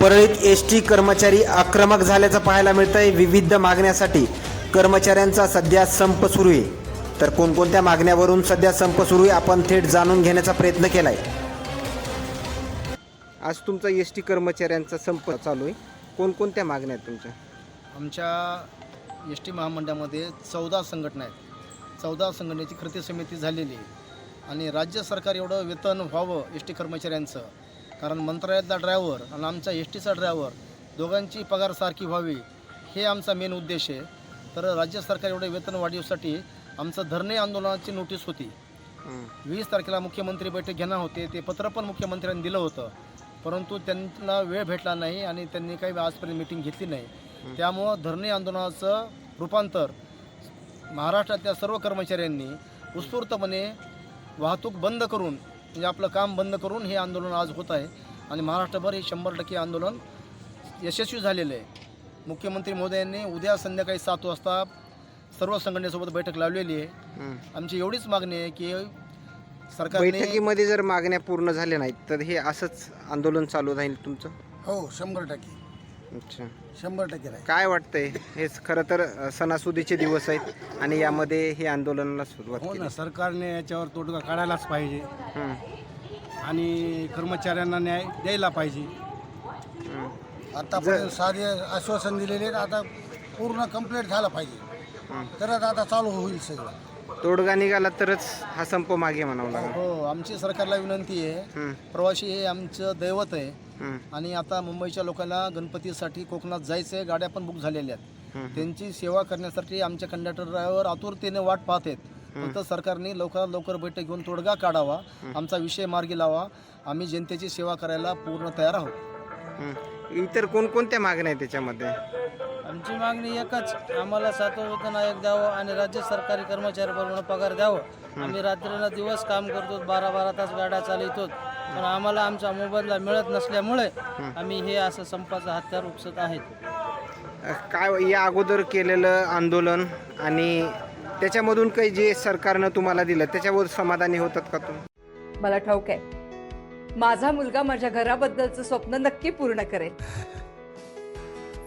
परळीत S T कर्मचारी आक्रमक झाल्याचं पाहायला मिळतंय. विविध मागण्यासाठी कर्मचाऱ्यांचा सध्या संप सुरू आहे. तर कोणकोणत्या मागण्यावरून सध्या संप सुरू आहे आपण थेट जाणून घेण्याचा प्रयत्न केलाय. आज तुमचा एस टी कर्मचाऱ्यांचा संप चालू आहे. कोणकोणत्या मागण्या आहेत तुमच्या? आमच्या एस टी महामंडळामध्ये चौदा संघटना आहेत. चौदा संघटनेची कृती समिती झालेली आहे. आणि राज्य सरकार एवढं वेतन व्हावं एस टी कर्मचाऱ्यांचं कारण मंत्रालयातला ड्रायव्हर आणि आमचा एस टीचा ड्रायव्हर दोघांची पगार सारखी व्हावी हे आमचा मेन उद्देश आहे. तर राज्य सरकार एवढे वेतन वाढीसाठी आमचं धरणे आंदोलनाची नोटीस होती. वीस तारखेला मुख्यमंत्री बैठक घेणार होते ते पत्र पण मुख्यमंत्र्यांनी दिलं होतं. परंतु त्यांना वेळ भेटला नाही आणि त्यांनी काही आजपर्यंत मिटिंग घेतली नाही. त्यामुळं धरणे आंदोलनाचं रूपांतर महाराष्ट्रातल्या सर्व कर्मचाऱ्यांनी उत्स्फूर्तपणे वाहतूक बंद करून म्हणजे आपलं काम बंद करून हे आंदोलन आज होत आहे. आणि महाराष्ट्रभर हे शंभर टक्के आंदोलन यशस्वी झालेलं आहे. मुख्यमंत्री महोदयांनी उद्या संध्याकाळी सात वाजता सर्व संघटनेसोबत बैठक लावलेली आहे. आमची एवढीच मागणी आहे की सरकारने बैठकीमध्ये जर मागण्या पूर्ण झाल्या नाहीत तर हे असंच आंदोलन चालू राहील तुमचं? हो शंभर टक्के. अच्छा. शंभर टक्के राहील. काय वाटतंय? हेच खरं तर अ, सणासुदीचे दिवस आहेत आणि यामध्ये हे आंदोलनाला सुरुवात हो केली. ना सरकारने याच्यावर तोडगा काढायलाच पाहिजे. हं, आणि कर्मचाऱ्यांना न्याय द्यायला पाहिजे. हं. आतापर्यंत साधे आश्वासन दिलेले आहेत, आता पूर्ण कंप्लीट झालं पाहिजे. तरच आता चालू होईल सगळं. तोडगा निघाला तरच हा संप मागे म्हणावं लागेल. हो आमची सरकारला विनंती आहे. हं, प्रवासी हे आमचं दैवत आहे. आणि आता मुंबईच्या लोकांना गणपतीसाठी कोकणात जायचं आहे गाड्या पण बुक झालेल्या आहेत. त्यांची सेवा करण्यासाठी आमचे कंडक्टर ड्रायव्हर आतुरतेने वाट पाहत आहेत. फक्त सरकारने लवकरात लवकर बैठक घेऊन तोडगा काढावा आमचा विषय मार्गी लावा. आम्ही जनतेची सेवा करायला पूर्ण तयार आहोत. इतर कोणकोणत्या मागण्या आहेत त्याच्यामध्ये? आमची मागणी एकच आम्हाला सातवं वेतन आयोग द्यावं आणि राज्य सरकारी कर्मचाऱ्याप्रमाणे पगार द्यावं. आम्ही रात्रीला दिवस काम करतो बारा बारा तास गाड्या चालवतो. पण आम्हाला आमचा मोबदला मिळत नसल्यामुळे आम्ही हे असं संपाचं हत्यार उपसत आहेत. काय या अगोदर केलेलं आंदोलन आणि त्याच्यामधून काही जे सरकारनं तुम्हाला दिलं त्याच्यावर समाधानी होतात का तुम्ही? मला ठाऊक आहे. माझा मुलगा माझ्या घराबद्दलचं स्वप्न नक्की पूर्ण करेल.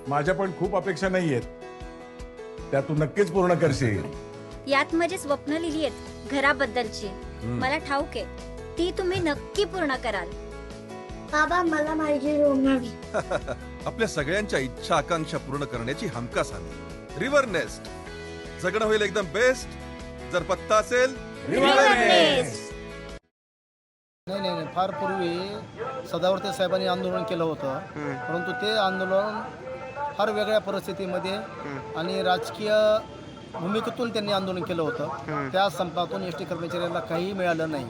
माझ्या पण खूप अपेक्षा नाही आहेत त्या तू नक्कीच पूर्ण करशील. यात माझी स्वप्न लिहिली आहेत घराबद्दलची. मला ठाऊक आहे. ती तुम्ही नक्की पूर्ण कराल. बाबा मला माझी रूम हवी आपल्या सगळ्यांच्या इच्छा आकांक्षा पूर्ण करण्याची हमखास हमी. रिव्हर नेस्ट जगणं होईल एकदम बेस्ट जर पत्ता असेल नाही नाही नाही. फार पूर्वी सदावर्ते साहेबांनी आंदोलन केलं होतं. परंतु ते आंदोलन फार वेगळ्या परिस्थितीमध्ये आणि राजकीय भूमिकेतून त्यांनी आंदोलन केलं होतं. त्या संपातून एस टी कर्मचाऱ्यांना काही मिळालं नाही.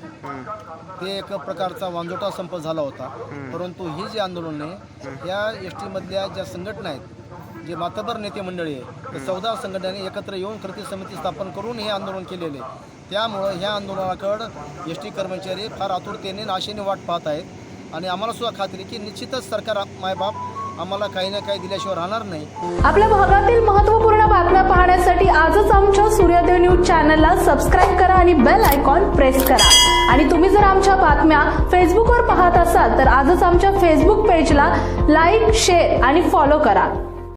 ते एक प्रकारचा वांजोटा संप झाला होता. परंतु ही जी आंदोलन आहे या एस टीमधल्या ज्या संघटना आहेत जे मातबर नेते मंडळी आहे चौदा संघटनांनी एकत्र येऊन कृती समिती स्थापन करून हे आंदोलन केलेले आहे. त्यामुळं ह्या आंदोलनाकडं एस टी कर्मचारी फार आतुरतेने आशेने वाट पाहत आहेत. आणि आम्हाला सुद्धा खात्री की निश्चितच सरकार मायबाप आम्हाला काही ना काही दिल्याशिवाय राहणार नाही. आपल्या भागातील महत्त्वपूर्ण बातम्या पाहण्यासाठी आजच आमच्या सूर्यदेव न्यूज चॅनलला सबस्क्राईब करा आणि बेल आयकॉन प्रेस करा. आणि तुम्ही जर आमच्या बातम्या फेसबुकवर पाहत असाल तर आजच आमच्या फेसबुक पेजला लाईक शेअर आणि फॉलो करा.